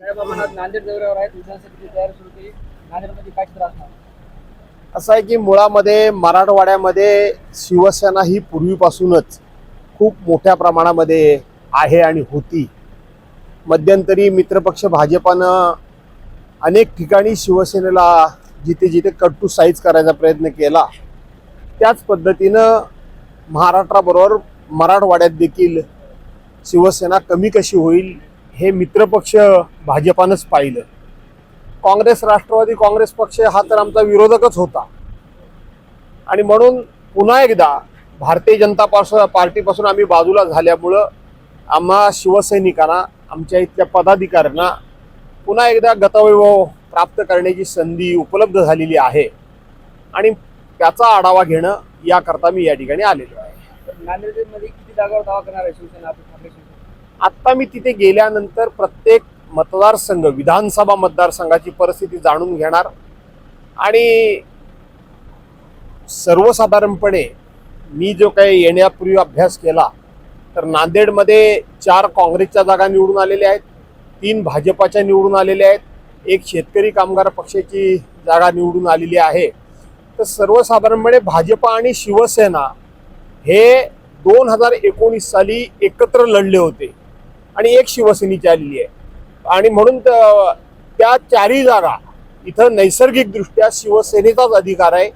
नांदेड दौऱ्यावर आहेत. विधानसभेची तयारी सुरू केली. नांदेडमध्ये काय असं आहे की मुळामध्ये मराठवाड्यामध्ये शिवसेना ही पूर्वीपासूनच खूप मोठ्या प्रमाणामध्ये आहे आणि होती. मध्यंतरी मित्रपक्ष भाजपानं अनेक ठिकाणी शिवसेनेला जिथे जिथे कट टू साईज करायचा प्रयत्न केला त्याच पद्धतीनं महाराष्ट्राबरोबर मराठवाड्यात देखील शिवसेना कमी कशी होईल हे मित्रपक्ष भाजपानंच पाहिलं. काँग्रेस राष्ट्रवादी काँग्रेस पक्ष हा तर आमचा विरोधकच होता. आणि म्हणून पुन्हा एकदा भारतीय जनता पासून पार्टीपासून आम्ही बाजूला झाल्यामुळं आम्हा शिवसैनिकांना आमच्या इथल्या पदाधिकाऱ्यांना पुन्हा एकदा गतवैभव प्राप्त करण्याची संधी उपलब्ध झालेली आहे. आणि त्याचा आढावा घेणं याकरता मी या ठिकाणी आलेलो आहे. नांदेडमध्ये किती जागावर दावा करणार आहे शिवसेना आत्ता मी तिथे गेल्यानंतर प्रत्येक मतदारसंघ विधानसभा मतदारसंघाची परिस्थिती जाणून घेणार. आणि सर्वसाधारणपणे मी जो काही येण्यापूर्वी अभ्यास केला तर नांदेडमध्ये चार काँग्रेसच्या जागा निवडून आलेल्या आहेत तीन भाजपाच्या निवडून आलेल्या आहेत एक शेतकरी कामगार पक्षाची जागा निवडून आलेली आहे. तर सर्वसाधारणपणे भाजपा आणि शिवसेना हे दोन हजार एकोणीस साली एकत्र लढले होते. आणि एक शिवसेनेची आलेली आहे. आणि म्हणून त्या चारही जागा इथं नैसर्गिकदृष्ट्या शिवसेनेचाच अधिकार आहे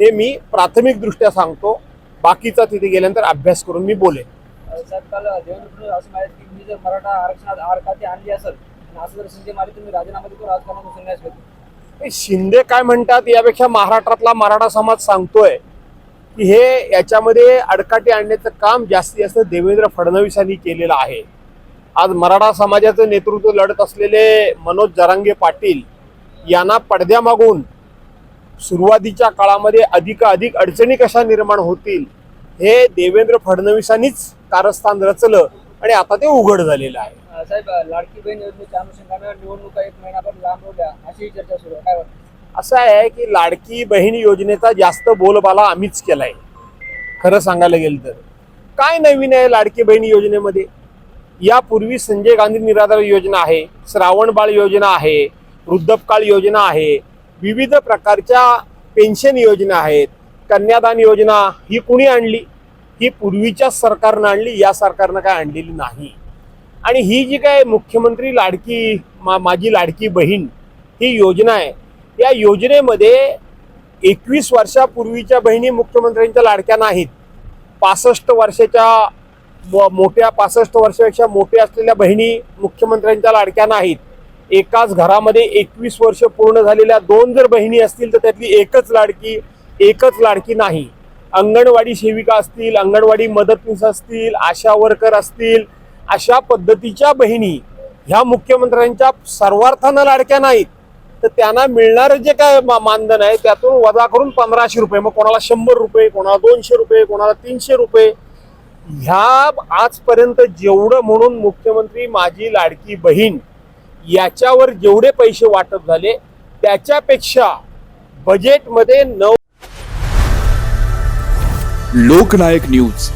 हे मी प्राथमिकदृष्ट्या सांगतो. बाकीचा तिथे गेल्यानंतर अभ्यास करून मी बोलेन. अं, साहेब काल देवेंद्र फडणवीस असं म्हणाले की मी जर मराठा आरक्षणात आर खाते आणली असेल आणि असं जर संजय मारे तुम्ही राजीनामा देतो राजकारणातून संन्यास घेतो हे शिंदे काय म्हणतात यापेक्षा महाराष्ट्रातला मराठा समाज सांगतोय की हे याच्यामध्ये अडकाटी आणण्याचं काम जास्तीत जास्त देवेंद्र फडणवीसांनी केलेलं आहे. आज मराठा समाजाचं नेतृत्व लढत असलेले मनोज जरांगे पाटील यांना पडद्यामागून सुरुवातीच्या काळामध्ये अधिकाधिक अडचणी कशा निर्माण होतील हे देवेंद्र फडणवीसांनीच कारस्थान रचलं आणि आता ते उघड झालेलं आहे. साहेब लाडकी बहीण योजनेच्या अनुषंगानं निवडणुका एक महिनाभर लांबवल्या अशी चर्चा सुरू आहे. काय वाटतं? असं आहे की लाडकी बहीण योजनेचा जास्त बोलबाला आम्हीच केलाय. खरं सांगायला गेलं तर. काय नवीन आहे लाडकी बहीण योजनेमध्ये? यापूर्वी संजय गांधी निराधार योजना आहे श्रावणबाळ योजना आहे वृद्धपकाळ योजना आहे विविध प्रकारच्या पेन्शन योजना आहेत कन्यादान योजना ही कुणी आणली? ही पूर्वीच्या सरकारनं आणली या सरकारनं काय आणलेली नाही. आणि ही जी काय मुख्यमंत्री लाडकी मा माझी लाडकी बहीण ही योजना आहे या योजनेमध्ये एकवीस वर्षापूर्वीच्या बहिणी मुख्यमंत्र्यांच्या लाडक्या नाहीत. पासष्ट वर्षाच्या मोठ्या पासष्ट वर्षापेक्षा मोठ्या असलेल्या बहिणी मुख्यमंत्र्यांच्या लाडक्या नाहीत. एकाच घरामध्ये एकवीस वर्ष पूर्ण झालेल्या दोन जर बहिणी असतील तर त्यातली एकच लाडकी एकच लाडकी नाही. अंगणवाडी सेविका असतील अंगणवाडी मदतनीस असतील आशा वर्कर असतील अशा पद्धतीच्या बहिणी ह्या मुख्यमंत्र्यांच्या सर्वार्थानं लाडक्या नाहीत. तर त्यांना मिळणारं जे काय मा- मानधन आहे त्यातून वजा करून पंधराशे रुपये. मग कोणाला शंभर रुपये कोणाला दोनशे रुपये कोणाला तीनशे रुपये ह्या आजपर्यंत जेवढं म्हणून मुख्यमंत्री माझी लाडकी बहीण याच्यावर जेवढे पैसे वाटप झाले त्याच्यापेक्षा बजेटमध्ये नऊ लोकनायक न्यूज.